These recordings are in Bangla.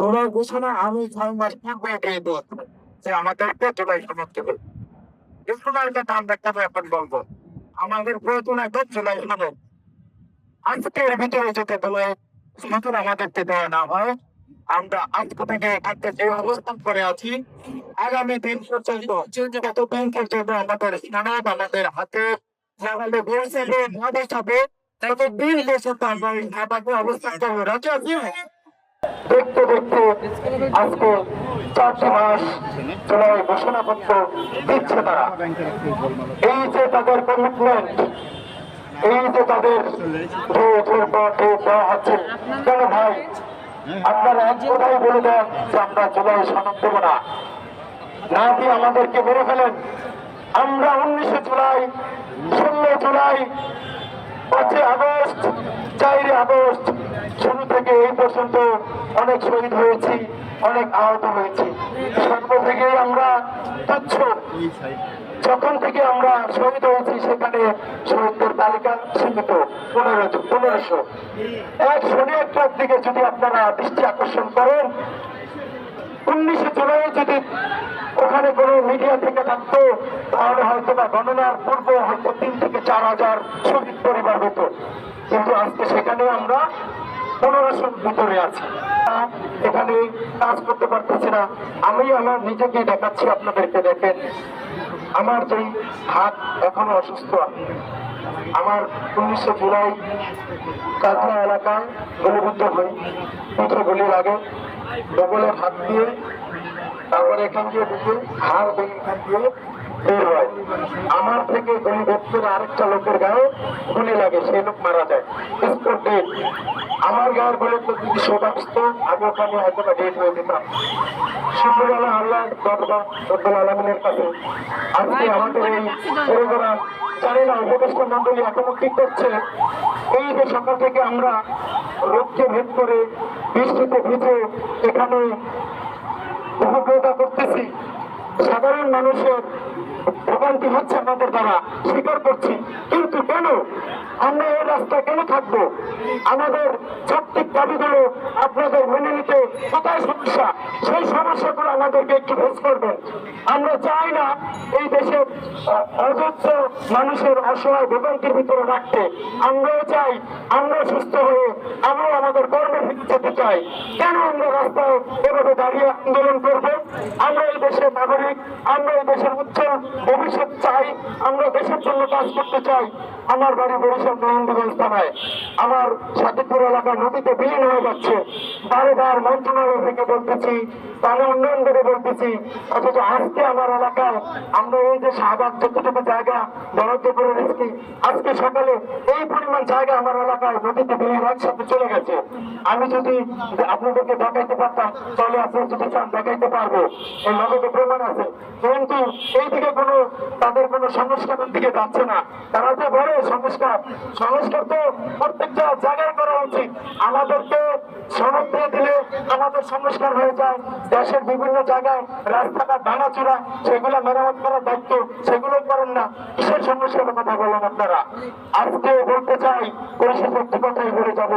জুলাই ঘোষণা আমি ছয় মাস পূর্বে যে আমাদেরকে জুলাই সমাপ্ত করবে জুলাইয়ের কথা আমরা কেন এখন বলব? আমাদের প্রয়োজন এখন জুলাই সনদ আজকের ভিতরে যদি জুলাই সনদ আমাদেরকে দেওয়া না হয়, আমরা আজকে থেকে এখানতে যে অবস্থান করে আছি, আগামী দিন পর্যন্ত যতদিন পর্যন্ত আমাদের সনদ আমাদের হাতে লাগালে বলছে যে ভাবে হবে ততদিন আমরা এই অবস্থান করব। রাজি আছি দেখতে দেখতে আজকে চারটি মাস জুলাই ঘোষণাপত্র দিচ্ছে তারা। এই যে তাদের কমিটমেন্ট এই যে তাদের হচ্ছে কেন ভাই? আপনারা এক কথাই বলে দেন যে আমরা জুলাই সনদ দেবো না। না দিয়ে আমাদেরকে মেরে ফেলেন? আমরা উনিশে জুলাই ষোলো জুলাই পাঁচই আগস্ট, চারই আগস্ট, শুরু থেকে এই পর্যন্ত অনেক শহীদ হয়েছি, অনেক আহত হয়েছি। সর্ব থেকেই আমরা তুচ্ছ, যখন থেকে আমরা শহীদ হয়েছি, সেখানে শহীদদের তালিকা সীমিত, পনেরো পনেরোশো। এক শনি একটার দিকে যদি আপনারা দৃষ্টি আকর্ষণ করেন, উনিশে জুলাই যদি ওখানে কোনো মিডিয়া থেকে থাকতো, তাহলে হয়তো বা গণনার পূর্বে হয়তো তিন থেকে চার হাজার শহীদ পরিবার হতো। কিন্তু আজকে সেখানে আমরা পনেরোশোর ভিতরে আছি। এখানে কাজ করতে পারতেছি না। আমি আমার নিজেকে দেখাচ্ছি, আপনাদেরকে দেখেন। আমার যেই হাত এখনও অসুস্থ। আমি আমার উনিশশো জুলাই কাজলা এলাকায় গুলিবিদ্ধ হই। পিঠে গুলি লাগে ডবলে হাত দিয়ে, তারপরে এখান দিয়ে ঢুকে হাড় এখান দিয়ে বের হয় আমার থেকে গুলি ভেদ করে আরেকটা লোকের গায়ে গুলি লাগে সেই লোক মারা যায়। স্পট ডেট আমার গায়ের গুলি তো যদি সৌভাগ্য আমি ওখানে হয়তো বা ডেট হয়ে যেতাম। শুক্রবেলা আল্লাহ রব্বুল আলমিনের কাছে আজকে আমাদের এই প্রোগ্রাম জানি না উপদেষ্টা মন্ডলী এখনও কি করছে। এই যে সকাল থেকে আমরা রোগকে ভেদ করে বৃষ্টিতে ভিজে এখানে উপভোগতা করতেছি সাধারণ মানুষের ভোগান্তি হচ্ছে আমাদের দ্বারা স্বীকার করছি। কিন্তু কেন? আমরা এই রাস্তায় কেন থাকব? আমাদের যৌক্তিক দাবিগুলো আপনাদের মেনে নিতে কোথায় সমস্যা? সেই সমস্যাগুলো আমাদেরকে একটু ভোজ করবেন। আমরা চাই না এই দেশের অযত্র মানুষের অসহায় ভোগান্তির ভিতরে রাখতে আমরাও চাই, আমরা সুস্থ হয়ে আমরাও আমাদের কর্মে যেতে চাই। কেন আমরা রাস্তায় এভাবে দাঁড়িয়ে আন্দোলন করব? আমরা এই দেশের নাগরিক, আমরা এই দেশের উজ্জ্বল ভবিষ্যৎ চাই, আমরা দেশের জন্য কাজ করতে চাই। আমার বাড়ি বরিশাল নন্দগঞ্জ থানায়। আমার সাতিপুর এলাকা নদীতে বিলীন হয়ে যাচ্ছে। বারবার মন্ত্রণালয় থেকে বলতেছি পানি উন্নয়ন করে বলতেছি, অথচ আজকে আমার এলাকায় আমরা এই যে শাহবাগ যতটুকু জায়গা বরাদ্দ করে রেখেছি আজকে সকালে এই পরিমাণ জায়গা আমার এলাকায় নদীতে বিলীন একসাথে চলে গেছে। আমি যদি আপনাদেরকে দেখাইতে পারতাম, তাহলে আপনারা যদি চান, দেখাইতে পারব। এই নগদে প্রমাণ আছে। কিন্তু এই দিকে কোনো, তাদের কোনো সংস্কারের দিকে যাচ্ছে না। তারা যে বলে, সংস্কার সংস্কার তো প্রত্যেকটা জায়গায় করা উচিত। আমাদেরকে সনদ দিয়ে দিলে আমাদের সংস্কার হয়ে যায়। দেশের বিভিন্ন জায়গায় রাস্তাঘাট ভাঙাচোরা সেগুলো মেরামত করার দায়িত্ব সেগুলো করেন না। কিসের সমস্যার কথা বলেন আপনারা? আজকে বলতে চাই পরিশেষে একটি কথাই বলে যাব।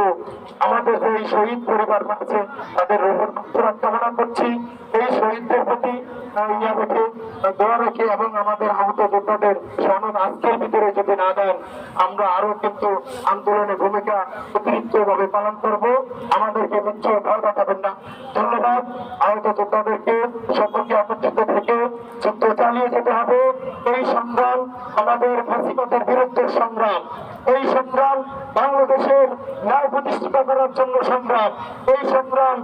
আমাদের যে শহীদ পরিবার আছে তাদের রোহন কামনা করছি। এই শহীদদের প্রতি ইয়া রেখে দোয়া রেখে এবং আমাদের আহত যোদ্ধাদের সনদ আজকের ভিতরে যদি না দেন, আমরা আরও কিন্তু আন্দোলনের ভূমিকা অতিরিক্ত ভাবে পালন করব। আমাদেরকে নিশ্চয় ভয় দেখাবেন না। ধন্যবাদ। আহত যোদ্ধাদেরকে সকলকে একত্রিত থেকে যুদ্ধ চালিয়ে যেতে হবে। এই সংগ্রাম আমাদের ফাঁসিবাদের বিরুদ্ধে সংগ্রাম। এই সংগ্রাম বাংলাদেশের ন্যায় প্রতিষ্ঠিত করার জন্য সংগ্রাম। এই সংগ্রাম